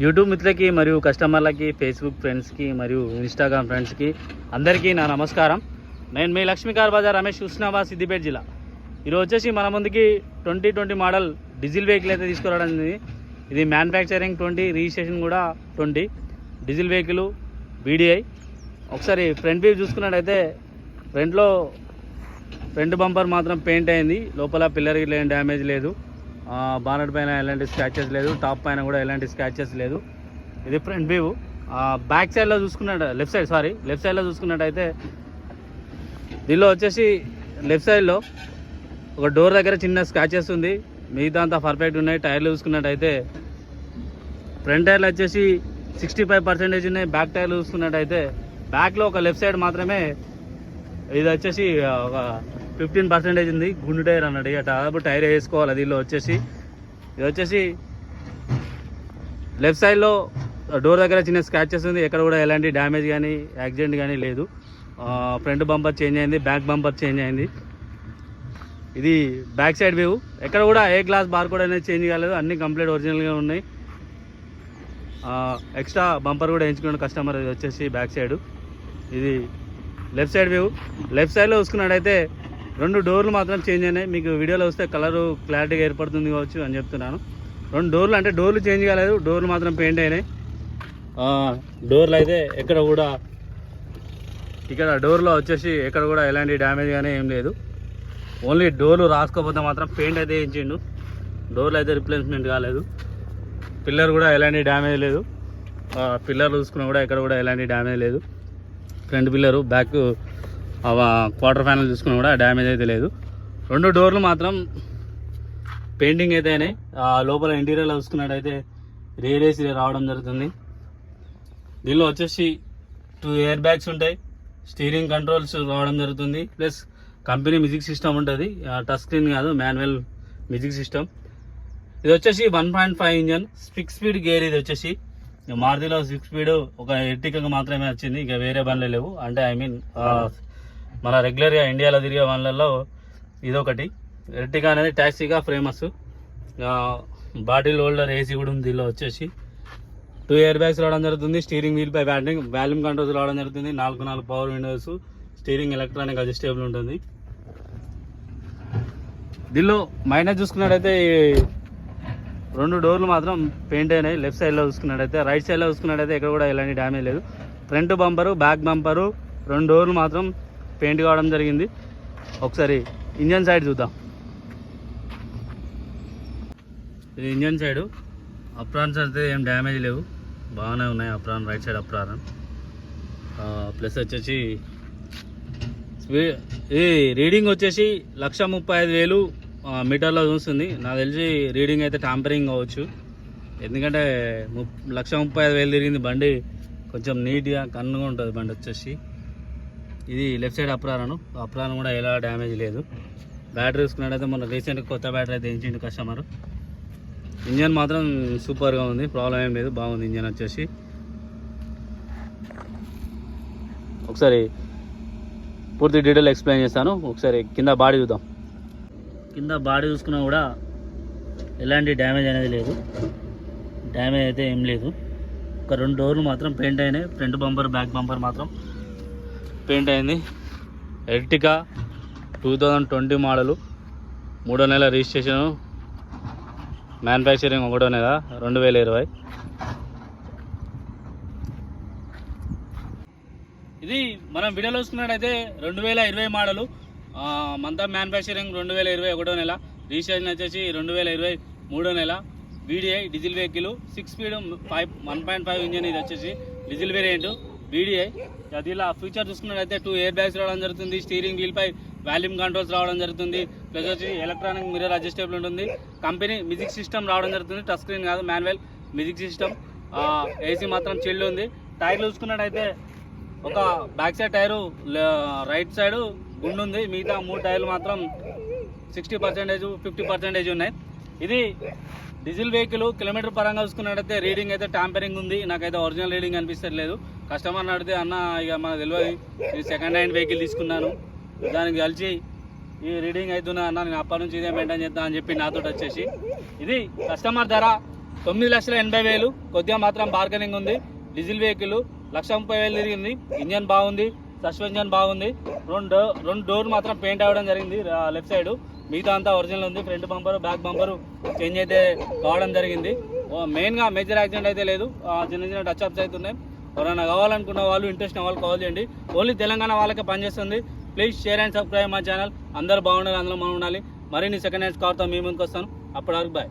YouTube మిత్రులకి మరియు కస్టమర్లకి Facebook ఫ్రెండ్స్కి మరియు ఇన్స్టాగ్రామ్ ఫ్రెండ్స్కి అందరికీ నా నమస్కారం. నేను మీ లక్ష్మీకార్ బజార్ రమేష్ హుస్నాబాద్ సిద్దిపేట జిల్లా. ఈరోజు వచ్చేసి మన ముందుకి twenty twenty model diesel vehicle అయితే తీసుకురావడం జరిగింది. ఇది మ్యానుఫ్యాక్చరింగ్ ట్వంటీ రిజిస్ట్రేషన్ కూడా ట్వంటీ. Diesel vehicle BDI. ఒకసారి ఫ్రంట్ వ్యూ చూసుకున్నట్టయితే ఫ్రంట్లో ఫ్రంట్ బంపర్ మాత్రం పెయింట్ అయింది. లోపల పిల్లర్ గిట్ల ఏం డ్యామేజ్ లేదు. బానట్ పైన ఎలాంటి స్క్రాచెస్ లేదు టాప్ పైన కూడా ఎలాంటి స్క్రాచెస్ లేదు. ఇది ఫ్రంట్ వ్యూ బ్యాక్ సైడ్లో చూసుకున్నట్టు లెఫ్ట్ సైడ్ సారీ లెఫ్ట్ సైడ్లో చూసుకున్నట్టయితే దీనిలో వచ్చేసి లెఫ్ట్ సైడ్లో ఒక డోర్ దగ్గర చిన్న స్క్రాచెస్ ఉంది. మిగతా అంతా పర్ఫెక్ట్ ఉన్నాయి. టైర్లు చూసుకున్నట్టయితే ఫ్రంట్ టైర్లు వచ్చేసి సిక్స్టీ ఫైవ్ పర్సెంటేజ్ ఉన్నాయి బ్యాక్ టైర్లు చూసుకున్నట్టయితే బ్యాక్లో ఒక లెఫ్ట్ సైడ్ మాత్రమే ఇది వచ్చేసి ఒక ఫిఫ్టీన్ పర్సెంటేజ్ ఉంది. గుండు టైర్ అన్నాడు. ఇక దాదాపు టైర్ వేసుకోవాలి. దీనిలో వచ్చేసి. ఇది వచ్చేసి లెఫ్ట్ సైడ్లో డోర్ దగ్గర చిన్న స్క్రాచెస్ ఉంది. ఎక్కడ కూడా ఎలాంటి డ్యామేజ్ కానీ యాక్సిడెంట్ కానీ లేదు. ఫ్రంట్ బంపర్ చేంజ్ అయింది. బ్యాక్ బంపర్ చేంజ్ అయింది. ఇది బ్యాక్ సైడ్ వ్యూ ఎక్కడ కూడా ఏ గ్లాస్ బార్ కూడా అనేది చేంజ్ కాలేదు. అన్ని కంప్లీట్ ఒరిజినల్గా ఉన్నాయి. ఎక్స్ట్రా బంపర్ కూడా ఎంచుకున్న కస్టమర్ ఇది వచ్చేసి బ్యాక్ సైడ్ ఇది లెఫ్ట్ సైడ్ వ్యూ లెఫ్ట్ సైడ్లో చూసుకున్నట్టయితే రెండు డోర్లు మాత్రం చేంజ్ అయినాయి. మీకు వీడియోలో వస్తే కలరు క్లారిటీగా ఏర్పడుతుంది కావచ్చు అని చెప్తున్నాను. రెండు డోర్లు అంటే డోర్లు చేంజ్ కాలేదు డోర్లు మాత్రం పెయింట్ అయినాయి. డోర్లు అయితే ఎక్కడ కూడా ఇక్కడ డోర్లో వచ్చేసి ఎక్కడ కూడా ఎలాంటి డ్యామేజ్ కానీ ఏం లేదు. ఓన్లీ డోర్లు రాసుకోకపోతే మాత్రం పెయింట్ అయితే వేయించిండు. డోర్లు అయితే రిప్లేస్మెంట్ కాలేదు. పిల్లర్ కూడా ఎలాంటి డ్యామేజ్ లేదు. పిల్లర్ చూసుకున్నా కూడా ఎక్కడ కూడా ఎలాంటి డ్యామేజ్ లేదు. Front pillar back quarter panel చూసుకున్నా కూడా డ్యామేజ్ అయితే లేదు. రెండు డోర్లు మాత్రం పెయింటింగ్ అయితే అయినాయి. ఆ లోపల ఇంటీరియర్లో చూసుకున్నట్టయితే రేర్ రావడం జరుగుతుంది. దీనిలో వచ్చేసి టూ ఇయర్ బ్యాగ్స్ ఉంటాయి. స్టీరింగ్ కంట్రోల్స్ రావడం జరుగుతుంది. ప్లస్ కంపెనీ మ్యూజిక్ సిస్టమ్ ఉంటుంది. టచ్ స్క్రీన్ కాదు మాన్యువల్ మ్యూజిక్ సిస్టమ్. ఇది వచ్చేసి one point five engine. Six speed gear ఇది వచ్చేసి. మారుతిలో సిక్స్ స్పీడ్ ఒక ఎర్టికగా మాత్రమే వచ్చింది. ఇక వేరే బండ్లు లేవు. అంటే ఐ మీన్ మన రెగ్యులర్గా ఇండియాలో తిరిగే వాళ్ళల్లో ఇదొకటి. ఎర్టిగా అనేది ట్యాక్సీగా ఫేమస్. బాటిల్ హోల్డర్ ఏసీ కూడా ఉంది దీనిలో వచ్చేసి. టూ ఇయర్ బ్యాగ్స్ రావడం జరుగుతుంది స్టీరింగ్ వీల్ పై బ్యాటింగ్ వాల్యూమ్ కంట్రోల్స్ రావడం జరుగుతుంది నాలుగు నాలుగు power windows steering electronic adjustable ఉంటుంది. దీనిలో మైనస్ చూసుకున్నట్టయితే రెండు డోర్లు మాత్రం పెయింట్ అయినాయి. లెఫ్ట్ సైడ్లో చూసుకున్నట్టయితే రైట్ సైడ్లో చూసుకున్నట్టయితే ఎక్కడ కూడా ఎలాంటి డ్యామేజ్ లేదు. ఫ్రంట్ బంపరు బ్యాక్ బంపరు రెండు డోర్లు మాత్రం పెయింట్ కావడం జరిగింది. ఒకసారి ఇంజన్ సైడ్ చూద్దాం. ఇది ఇంజన్ సైడు. అప్రాన్స్ అయితే ఏం డ్యామేజ్ లేవు. బాగానే ఉన్నాయి apron right side apron. Plus వచ్చేసి ఇది ఈ రీడింగ్ వచ్చేసి లక్ష ముప్పై ఐదు వేలు మీటర్లో చూస్తుంది. నాకు తెలిసి రీడింగ్ అయితే టాంపరింగ్ అవ్వచ్చు ఎందుకంటే ము లక్ష ముప్పై ఐదు వేలు తిరిగింది బండి. కొంచెం నీట్గా కన్నుగా ఉంటుంది బండి వచ్చేసి. ఇది లెఫ్ట్ సైడ్ అప్రాను అప్రాన్ కూడా ఎలా డ్యామేజ్ లేదు. బ్యాటరీ చూసుకున్నట్టయితే మన రీసెంట్గా కొత్త బ్యాటరీ అయితే వేయించిండు కస్టమర్. ఇంజన్ మాత్రం సూపర్గా ఉంది. ప్రాబ్లం ఏం లేదు. బాగుంది ఇంజన్ వచ్చేసి. ఒకసారి పూర్తి డీటెయిల్ ఎక్స్ప్లెయిన్ చేస్తాను. ఒకసారి కింద బాడీ చూద్దాం. కింద బాడీ చూసుకున్నా కూడా ఎలాంటి డ్యామేజ్ అనేది లేదు. డ్యామేజ్ అయితే ఏం లేదు. ఒక రెండు డోర్లు మాత్రం పెయింట్ అయినాయి. ఫ్రంట్ బంపర్ బ్యాక్ బంపర్ మాత్రం పెయింట్ అయింది. Ertiga two thousand twenty model. మూడో నెల రిజిస్ట్రేషన్. మ్యానుఫ్యాక్చరింగ్ ఒకటో నెల రెండు వేల ఇరవై. ఇది మనం వీడియోలో చూసుకున్నట్టయితే రెండు వేల ఇరవై మోడలు. మంతా మ్యానుఫ్యాక్చరింగ్ రెండు వేల ఇరవై ఒకటో నెల. రిజిస్ట్రేషన్ వచ్చేసి రెండు వేల ఇరవై మూడో నెల. VDI diesel vehicle. Six speed five one point five engine ఇది వచ్చేసి. Diesel variant. వీడిఐ అది ఇలా ఫ్యూచర్ చూసుకున్నట్లయితే టూ ఎయిర్ బ్యాగ్స్ రావడం జరుగుతుంది స్టీరింగ్ వీల్ పై వాల్యూమ్ కంట్రోల్స్ రావడం జరుగుతుంది ప్లస్ వచ్చి ఎలక్ట్రానిక్ మిర్రర్ అడ్జస్టేబుల్ ఉంటుంది. కంపెనీ మ్యూజిక్ సిస్టమ్ రావడం జరుగుతుంది టచ్ స్క్రీన్ కాదు మాన్యువల్ మ్యూజిక్ సిస్టమ్ ఏసీ మాత్రం చిల్డ్ ఉంది. టైర్లు చూసుకున్నట్టయితే ఒక back side tyre right side గుండు ఉంది. మిగతా మూడు టైర్లు మాత్రం సిక్స్టీ పర్సెంటేజ్ ఫిఫ్టీ పర్సెంటేజ్ ఉన్నాయి. ఇది డీజిల్ వెహికల్ కిలోమీటర్ పరంగా చూసుకున్నట్టయితే రీడింగ్ అయితే ట్యాంపరింగ్ ఉంది. నాకైతే ఒరిజినల్ రీడింగ్ అనిపిస్తలేదు. కస్టమర్ అడితే అన్న ఇక మనకు తెలియదు నేను సెకండ్ హ్యాండ్ వెహికల్ తీసుకున్నాను. దానికి కలిసి ఈ రీడింగ్ అవుతున్నా అన్న నేను అప్పటి నుంచి ఇదే మెయింటైన్ చేద్దాం అని చెప్పి నాతో వచ్చేసి ఇది కస్టమర్ ధర తొమ్మిది లక్షల ఎనభై వేలు. కొద్దిగా మాత్రం బార్గెనింగ్ ఉంది. డీజిల్ వెహికల్ లక్ష ముప్పై వేలు తిరిగింది. ఇంజన్ బాగుంది. సస్పెన్షన్ బాగుంది. రెండు రెండు డోర్ మాత్రం పెయింట్ అవ్వడం జరిగింది. లెఫ్ట్ సైడ్ మిగతా అంతా ఒరిజినల్ ఉంది. Front bumper back bumper change అయితే కావడం జరిగింది. ఓ, మెయిన్గా మేజర్ యాక్సిడెంట్ అయితే లేదు. చిన్న చిన్న టచ్ అప్స్ అయితే ఉన్నాయి. ఎవరైనా కావాలనుకున్న వాళ్ళు ఇంట్రెస్ట్ ఉన్న వాళ్ళు కాల్ చేయండి. ఓన్లీ తెలంగాణ వాళ్ళకే పనిచేస్తుంది. ప్లీజ్ షేర్ అండ్ సబ్స్క్రైబ్ మా ఛానల్ అందరూ బాగుండాలి అందరూ మనం ఉండాలి. మరిన్ని సెకండ్ హ్యాండ్స్ కార్తో మీ ముందుకు వస్తాను. అప్పటివరకు బాయ్